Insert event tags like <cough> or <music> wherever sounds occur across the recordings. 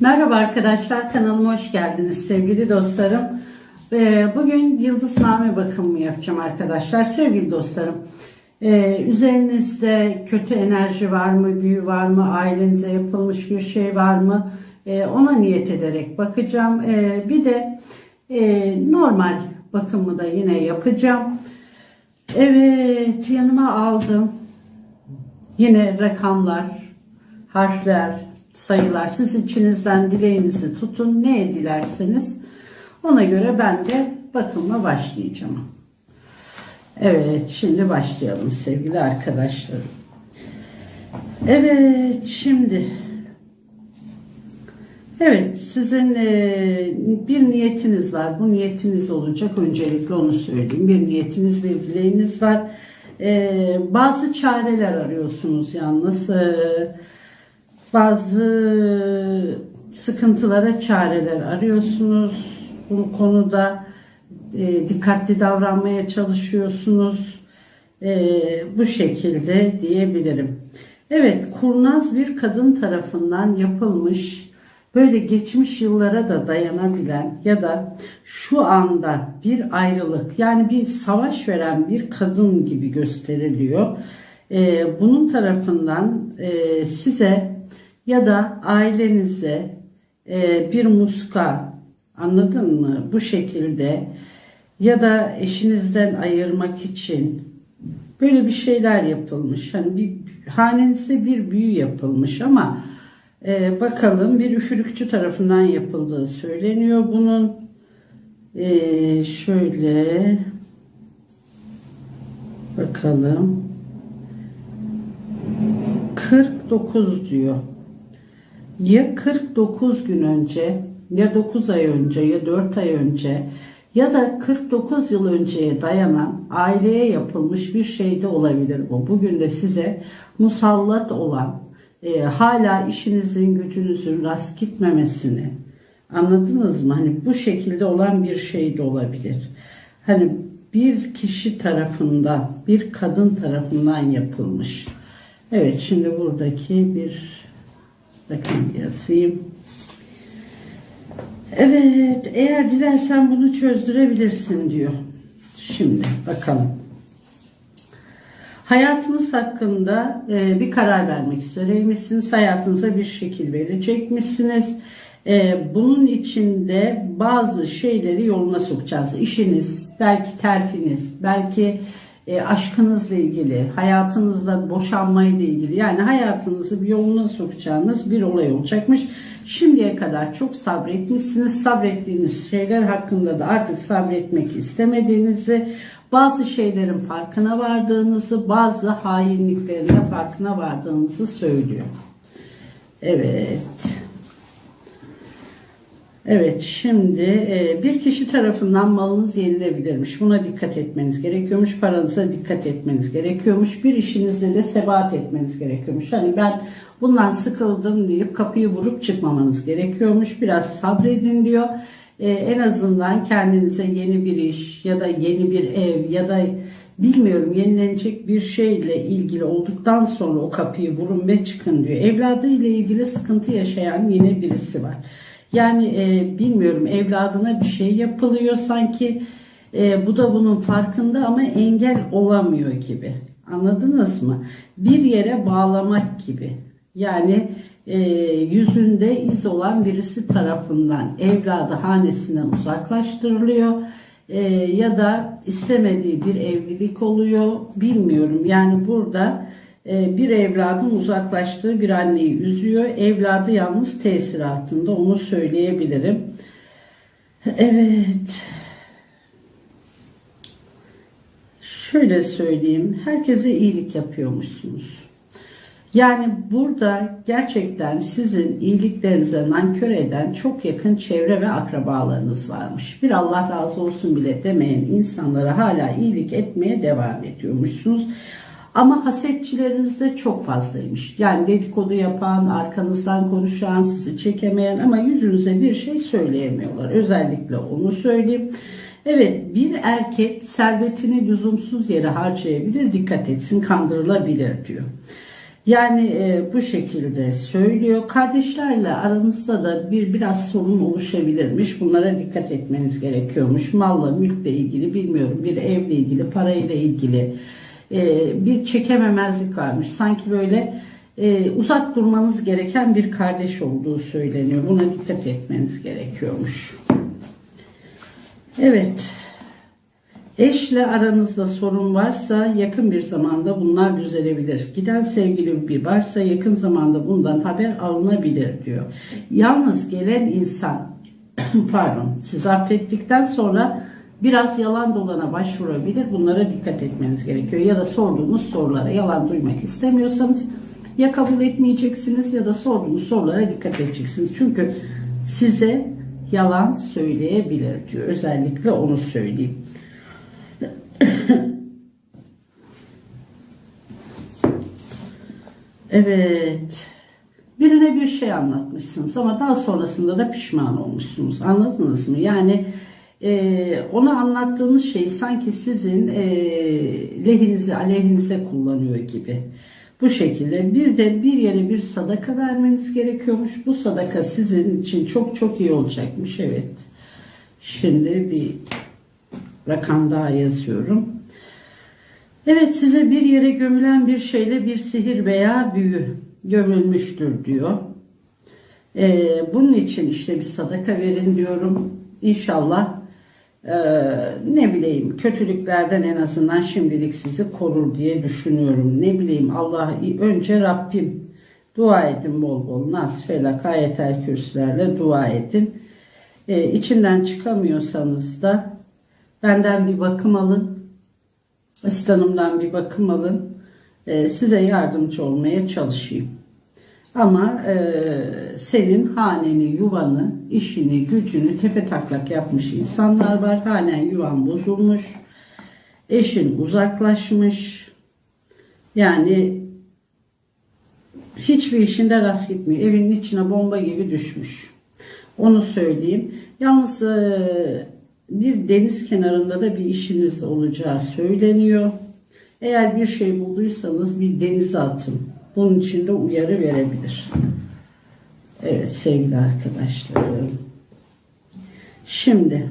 Merhaba arkadaşlar kanalıma hoş geldiniz sevgili dostlarım. Ee, Bugün yıldızname bakımı yapacağım arkadaşlar sevgili dostlarım. Ee, Üzerinizde kötü enerji var mı, büyü var mı, ailenize yapılmış bir şey var mı Ee, ona niyet ederek bakacağım. Bir de e, normal bakımı da yine yapacağım. Evet yanıma aldım. Yine rakamlar, harfler, sayılar siz içinizden dileğinizi tutun. Ne dilerseniz ona göre ben de bakıma başlayacağım. Evet şimdi başlayalım sevgili arkadaşlarım. Evet şimdi Evet sizin e, bir niyetiniz var. Bu niyetiniz olacak. Öncelikle onu söyleyeyim. Bir niyetiniz, bir dileğiniz var. E, bazı çareler arıyorsunuz yalnız. E, bazı sıkıntılara çareler arıyorsunuz. Bu konuda e, dikkatli davranmaya çalışıyorsunuz. E, bu şekilde diyebilirim. Evet, kurnaz bir kadın tarafından yapılmış, böyle geçmiş yıllara da dayanabilen ya da şu anda bir ayrılık, yani bir savaş veren bir kadın gibi gösteriliyor. E, bunun tarafından e, size ya da ailenize e, bir muska, anladın mı? Bu şekilde ya da eşinizden ayırmak için böyle bir şeyler yapılmış. Hani bir hanenize bir büyü yapılmış ama e, bakalım bir üfürükçü tarafından yapıldığı söyleniyor bunun. E, şöyle bakalım. 49 diyor. Ya 49 gün önce ya 9 ay önce ya 4 ay önce ya da 49 yıl önceye dayanan aileye yapılmış bir şey de olabilir bu. Bugün de size musallat olan e, hala işinizin gücünüzün rast gitmemesini anladınız mı? Hani bu şekilde olan bir şey de olabilir. Hani bir kişi tarafından bir kadın tarafından yapılmış. Evet şimdi buradaki bir rakam yazayım. Evet, eğer dilersen bunu çözdürebilirsin diyor. Şimdi bakalım. Hayatınız hakkında e, bir karar vermek üzereymişsiniz. Hayatınıza bir şekil verecekmişsiniz. E, bunun içinde bazı şeyleri yoluna sokacağız. İşiniz, belki terfiniz, belki e, aşkınızla ilgili, hayatınızla boşanmayla ilgili yani hayatınızı bir yoluna sokacağınız bir olay olacakmış. Şimdiye kadar çok sabretmişsiniz. Sabrettiğiniz şeyler hakkında da artık sabretmek istemediğinizi, bazı şeylerin farkına vardığınızı, bazı hainliklerin de farkına vardığınızı söylüyor. Evet. Evet şimdi e, bir kişi tarafından malınız yenilebilirmiş. Buna dikkat etmeniz gerekiyormuş. Paranıza dikkat etmeniz gerekiyormuş. Bir işinizde de sebat etmeniz gerekiyormuş. Hani ben bundan sıkıldım deyip kapıyı vurup çıkmamanız gerekiyormuş. Biraz sabredin diyor. E, en azından kendinize yeni bir iş ya da yeni bir ev ya da bilmiyorum yenilenecek bir şeyle ilgili olduktan sonra o kapıyı vurun ve çıkın diyor. Evladıyla ilgili sıkıntı yaşayan yine birisi var. Yani e, bilmiyorum evladına bir şey yapılıyor sanki e, bu da bunun farkında ama engel olamıyor gibi. Anladınız mı? Bir yere bağlamak gibi. Yani e, yüzünde iz olan birisi tarafından evladı hanesinden uzaklaştırılıyor. E, ya da istemediği bir evlilik oluyor. Bilmiyorum. Yani burada bir evladın uzaklaştığı bir anneyi üzüyor. Evladı yalnız tesir altında onu söyleyebilirim. Evet. Şöyle söyleyeyim. Herkese iyilik yapıyormuşsunuz. Yani burada gerçekten sizin iyiliklerinize nankör eden çok yakın çevre ve akrabalarınız varmış. Bir Allah razı olsun bile demeyen insanlara hala iyilik etmeye devam ediyormuşsunuz. Ama hasetçileriniz de çok fazlaymış. Yani dedikodu yapan, arkanızdan konuşan, sizi çekemeyen ama yüzünüze bir şey söyleyemiyorlar. Özellikle onu söyleyeyim. Evet bir erkek servetini lüzumsuz yere harcayabilir, dikkat etsin kandırılabilir diyor. Yani e, bu şekilde söylüyor. Kardeşlerle aranızda da bir biraz sorun oluşabilirmiş. Bunlara dikkat etmeniz gerekiyormuş. Malla, mülkle ilgili bilmiyorum. Bir evle ilgili, parayla ilgili bir çekememezlik varmış. Sanki böyle e, uzak durmanız gereken bir kardeş olduğu söyleniyor. Buna dikkat etmeniz gerekiyormuş. Evet. Eşle aranızda sorun varsa yakın bir zamanda bunlar düzelebilir. Giden sevgili bir varsa yakın zamanda bundan haber alınabilir diyor. Yalnız gelen insan <clears throat> pardon siz affettikten sonra biraz yalan dolana başvurabilir. Bunlara dikkat etmeniz gerekiyor. Ya da sorduğunuz sorulara yalan duymak istemiyorsanız ya kabul etmeyeceksiniz ya da sorduğunuz sorulara dikkat edeceksiniz. Çünkü size yalan söyleyebilir diyor. Özellikle onu söyleyeyim. Evet. Birine bir şey anlatmışsınız ama daha sonrasında da pişman olmuşsunuz. Anladınız mı? Yani e, ona anlattığınız şey sanki sizin e, lehinize, aleyhinize kullanıyor gibi. Bu şekilde bir de bir yere bir sadaka vermeniz gerekiyormuş. Bu sadaka sizin için çok çok iyi olacakmış. Evet. Şimdi bir rakam daha yazıyorum. Evet size bir yere gömülen bir şeyle bir sihir veya büyü gömülmüştür diyor. Ee, bunun için işte bir sadaka verin diyorum. İnşallah e, ne bileyim kötülüklerden en azından şimdilik sizi korur diye düşünüyorum. Ne bileyim Allah önce Rabbim dua edin bol bol. Nas, felak, ayetel kürsülerle dua edin. Ee, içinden çıkamıyorsanız da benden bir bakım alın. Asistanımdan bir bakım alın. Ee, size yardımcı olmaya çalışayım. Ama e, senin haneni, yuvanı, işini, gücünü tepe taklak yapmış insanlar var. Hanen yuvan bozulmuş. Eşin uzaklaşmış. Yani hiçbir işinde rast gitmiyor. Evinin içine bomba gibi düşmüş. Onu söyleyeyim. Yalnız e, bir deniz kenarında da bir işiniz olacağı söyleniyor. Eğer bir şey bulduysanız bir denize atın. Bunun için de uyarı verebilir. Evet sevgili arkadaşlarım. Şimdi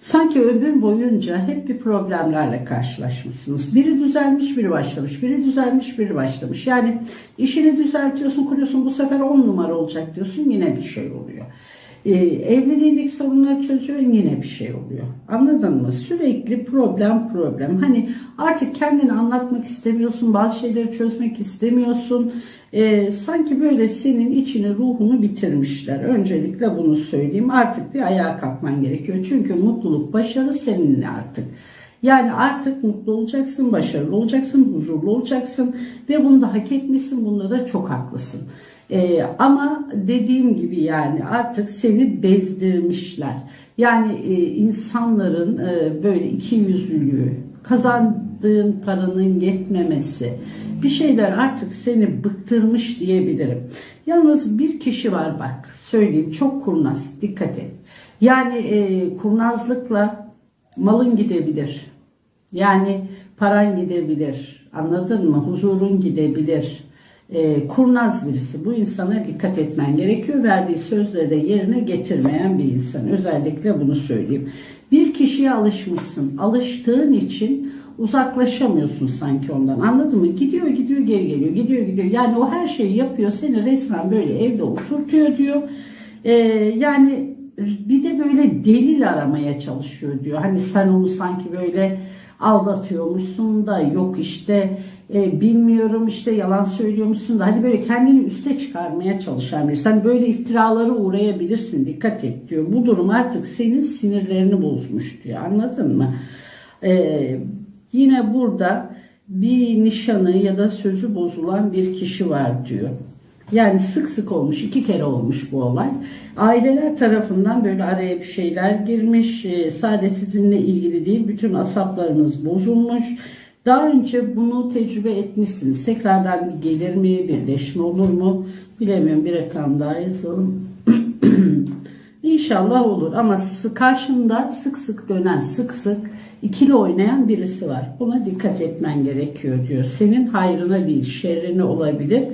sanki ömür boyunca hep bir problemlerle karşılaşmışsınız. Biri düzelmiş, biri başlamış. Biri düzelmiş, biri başlamış. Yani işini düzeltiyorsun, kuruyorsun. Bu sefer on numara olacak diyorsun. Yine bir şey oluyor. Ee, evliliğindeki sorunları çözüyorsun yine bir şey oluyor. Anladın mı? Sürekli problem problem. Hani artık kendini anlatmak istemiyorsun. Bazı şeyleri çözmek istemiyorsun. Ee, sanki böyle senin içini ruhunu bitirmişler. Öncelikle bunu söyleyeyim. Artık bir ayağa kalkman gerekiyor. Çünkü mutluluk, başarı seninle artık. Yani artık mutlu olacaksın, başarılı olacaksın, huzurlu olacaksın ve bunu da hak etmişsin. Bunda da çok haklısın. Ee, ama dediğim gibi yani artık seni bezdirmişler. Yani e, insanların e, böyle iki yüzlülüğü, kazandığın paranın yetmemesi, bir şeyler artık seni bıktırmış diyebilirim. Yalnız bir kişi var bak söyleyeyim çok kurnaz dikkat et. Yani e, kurnazlıkla malın gidebilir. Yani paran gidebilir. Anladın mı? Huzurun gidebilir e, kurnaz birisi. Bu insana dikkat etmen gerekiyor. Verdiği sözleri de yerine getirmeyen bir insan. Özellikle bunu söyleyeyim. Bir kişiye alışmışsın. Alıştığın için uzaklaşamıyorsun sanki ondan. Anladın mı? Gidiyor gidiyor geri geliyor. Gidiyor gidiyor. Yani o her şeyi yapıyor. Seni resmen böyle evde oturtuyor diyor. E, yani bir de böyle delil aramaya çalışıyor diyor. Hani sen onu sanki böyle aldatıyormuşsun da yok işte e, bilmiyorum işte yalan söylüyormuşsun da hani böyle kendini üste çıkarmaya çalışan birisi. Hani böyle iftiralara uğrayabilirsin dikkat et diyor. Bu durum artık senin sinirlerini bozmuş diyor anladın mı? E, yine burada bir nişanı ya da sözü bozulan bir kişi var diyor. Yani sık sık olmuş, iki kere olmuş bu olay. Aileler tarafından böyle araya bir şeyler girmiş. E, sadece sizinle ilgili değil, bütün asaplarınız bozulmuş. Daha önce bunu tecrübe etmişsiniz. Tekrardan bir gelir mi, birleşme olur mu bilemiyorum. Bir rakam daha yazalım. <clears throat> İnşallah olur ama karşında sık sık dönen, sık sık ikili oynayan birisi var. Buna dikkat etmen gerekiyor diyor. Senin hayrına değil, şerrine olabilir.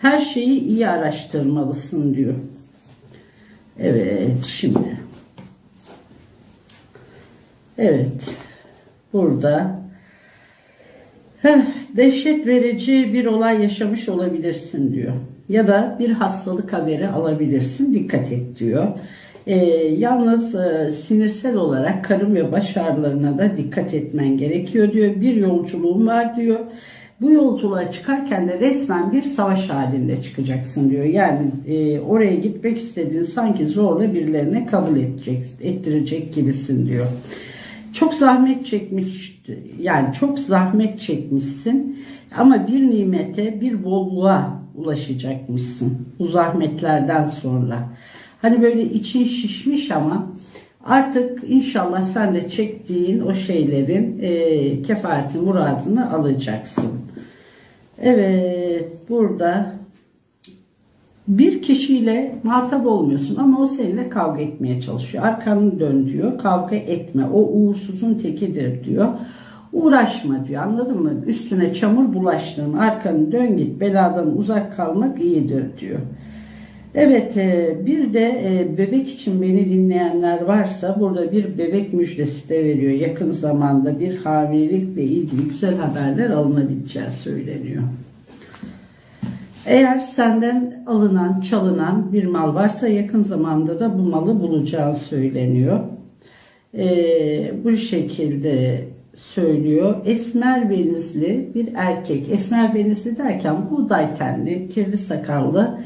Her şeyi iyi araştırmalısın diyor. Evet, şimdi. Evet. Burada Heh, dehşet verici bir olay yaşamış olabilirsin diyor. Ya da bir hastalık haberi alabilirsin. Dikkat et diyor. Ee, yalnız e, sinirsel olarak karın ve baş ağrılarına da dikkat etmen gerekiyor diyor. Bir yolculuğum var diyor. Bu yolculuğa çıkarken de resmen bir savaş halinde çıkacaksın diyor. Yani e, oraya gitmek istediğin sanki zorla birilerine kabul edecek, ettirecek gibisin diyor. Çok zahmet çekmiş yani çok zahmet çekmişsin ama bir nimete bir bolluğa ulaşacakmışsın bu zahmetlerden sonra. Hani böyle için şişmiş ama artık inşallah sen de çektiğin o şeylerin e, kefareti muradını alacaksın. Evet burada bir kişiyle muhatap olmuyorsun ama o seninle kavga etmeye çalışıyor. Arkanı dön diyor. Kavga etme. O uğursuzun tekidir diyor. Uğraşma diyor. Anladın mı? Üstüne çamur bulaştırma. Arkanı dön git. Beladan uzak kalmak iyidir diyor. Evet e, bir de e, bebek için beni dinleyenler varsa burada bir bebek müjdesi de veriyor. Yakın zamanda bir hamilelikle ilgili güzel haberler alınabileceği söyleniyor. Eğer senden alınan, çalınan bir mal varsa yakın zamanda da bu malı bulacağın söyleniyor. Ee, bu şekilde söylüyor. Esmer benizli bir erkek. Esmer benizli derken buğday tenli, kirli sakallı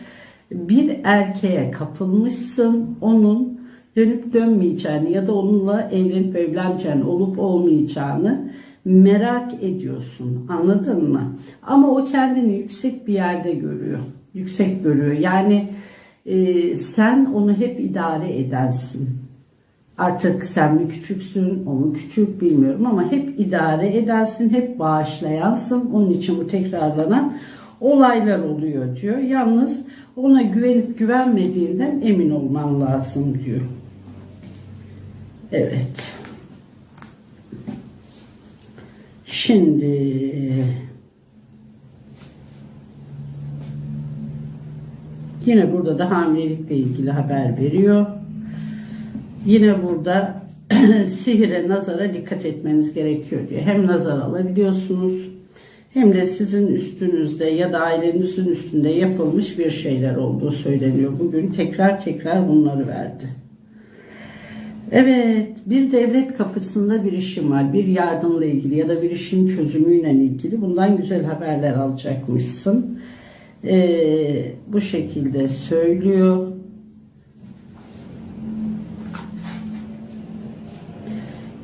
bir erkeğe kapılmışsın. Onun dönüp dönmeyeceğini ya da onunla evlenip evleneceğini olup olmayacağını merak ediyorsun. Anladın mı? Ama o kendini yüksek bir yerde görüyor. Yüksek görüyor. Yani e, sen onu hep idare edensin. Artık sen mi küçüksün, o küçük bilmiyorum ama hep idare edensin, hep bağışlayansın. Onun için bu tekrarlanan olaylar oluyor diyor. Yalnız ona güvenip güvenmediğinden emin olman lazım diyor. Evet. Şimdi yine burada da hamilelikle ilgili haber veriyor. Yine burada <clears throat> sihire, nazara dikkat etmeniz gerekiyor diyor. Hem nazar alabiliyorsunuz hem de sizin üstünüzde ya da ailenizin üstünde yapılmış bir şeyler olduğu söyleniyor. Bugün tekrar tekrar bunları verdi. Evet, bir devlet kapısında bir işim var. Bir yardımla ilgili ya da bir işin çözümüyle ilgili. Bundan güzel haberler alacakmışsın. Ee, bu şekilde söylüyor.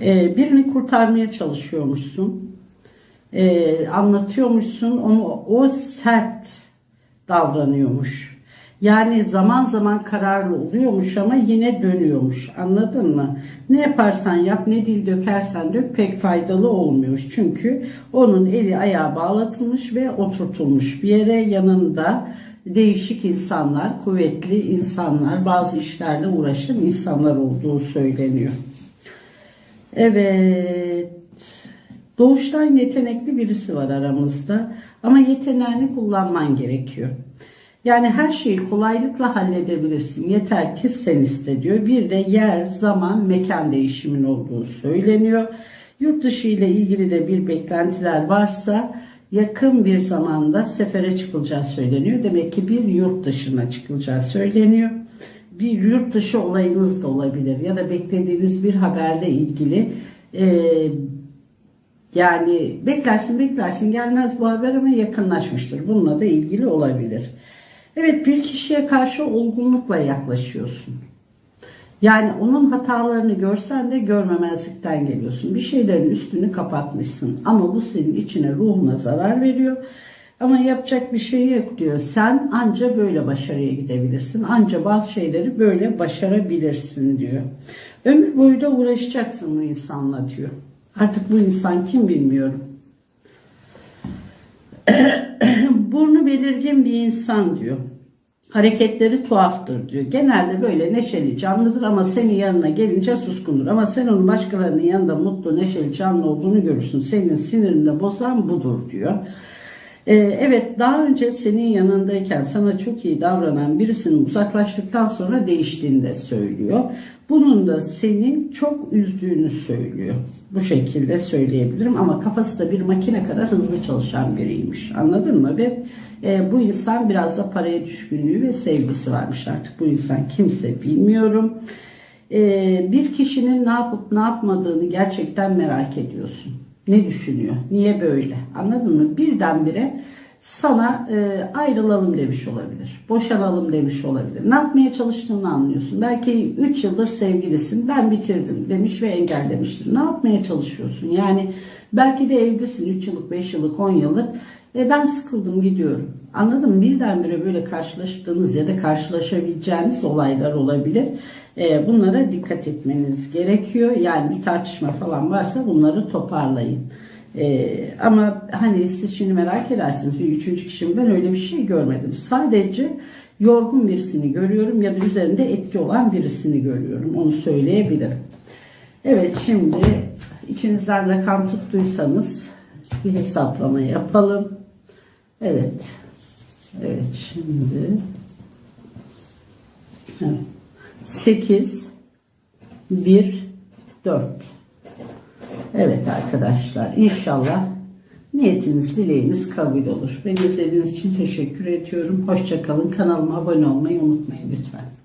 Ee, birini kurtarmaya çalışıyormuşsun. Ee, anlatıyormuşsun ama o sert davranıyormuş. Yani zaman zaman kararlı oluyormuş ama yine dönüyormuş. Anladın mı? Ne yaparsan yap, ne dil dökersen dök pek faydalı olmuyor. Çünkü onun eli ayağı bağlatılmış ve oturtulmuş bir yere yanında değişik insanlar, kuvvetli insanlar, bazı işlerle uğraşan insanlar olduğu söyleniyor. Evet. Doğuştan yetenekli birisi var aramızda ama yeteneğini kullanman gerekiyor. Yani her şeyi kolaylıkla halledebilirsin. Yeter ki sen iste diyor. Bir de yer, zaman, mekan değişimin olduğu söyleniyor. Yurt dışı ile ilgili de bir beklentiler varsa yakın bir zamanda sefere çıkılacağı söyleniyor. Demek ki bir yurt dışına çıkılacağı söyleniyor. Bir yurt dışı olayınız da olabilir ya da beklediğiniz bir haberle ilgili yani beklersin beklersin gelmez bu haber ama yakınlaşmıştır. Bununla da ilgili olabilir. Evet bir kişiye karşı olgunlukla yaklaşıyorsun. Yani onun hatalarını görsen de görmemezlikten geliyorsun. Bir şeylerin üstünü kapatmışsın ama bu senin içine ruhuna zarar veriyor. Ama yapacak bir şey yok diyor. Sen anca böyle başarıya gidebilirsin. Anca bazı şeyleri böyle başarabilirsin diyor. Ömür boyu da uğraşacaksın bu insanla diyor. Artık bu insan kim bilmiyorum. <clears throat> Burnu belirgin bir insan diyor. Hareketleri tuhaftır diyor. Genelde böyle neşeli, canlıdır ama senin yanına gelince suskundur. Ama sen onun başkalarının yanında mutlu, neşeli, canlı olduğunu görürsün. Senin sinirini bozan budur diyor. Ee, evet daha önce senin yanındayken sana çok iyi davranan birisinin uzaklaştıktan sonra değiştiğini de söylüyor. Bunun da seni çok üzdüğünü söylüyor. Bu şekilde söyleyebilirim ama kafası da bir makine kadar hızlı çalışan biriymiş. Anladın mı? Ve e, bu insan biraz da paraya düşkünlüğü ve sevgisi varmış artık. Bu insan kimse bilmiyorum. Ee, bir kişinin ne yapıp ne yapmadığını gerçekten merak ediyorsun. Ne düşünüyor? Niye böyle? Anladın mı? Birdenbire sana e, ayrılalım demiş olabilir. Boşanalım demiş olabilir. Ne yapmaya çalıştığını anlıyorsun. Belki 3 yıldır sevgilisin. Ben bitirdim demiş ve engellemiştir. Ne yapmaya çalışıyorsun? Yani belki de evdesin 3 yıllık, 5 yıllık, 10 yıllık. E ben sıkıldım gidiyorum. Anladın mı? Birdenbire böyle karşılaştığınız ya da karşılaşabileceğiniz olaylar olabilir. E, bunlara dikkat etmeniz gerekiyor. Yani bir tartışma falan varsa bunları toparlayın. E, ama hani siz şimdi merak edersiniz bir üçüncü kişi ben öyle bir şey görmedim. Sadece yorgun birisini görüyorum ya da üzerinde etki olan birisini görüyorum. Onu söyleyebilirim. Evet şimdi içinizden rakam tuttuysanız bir hesaplama yapalım. Evet. Evet şimdi evet. 8 1 4 Evet arkadaşlar inşallah niyetiniz dileğiniz kabul olur. Beni izlediğiniz için teşekkür ediyorum. Hoşçakalın. Kanalıma abone olmayı unutmayın lütfen.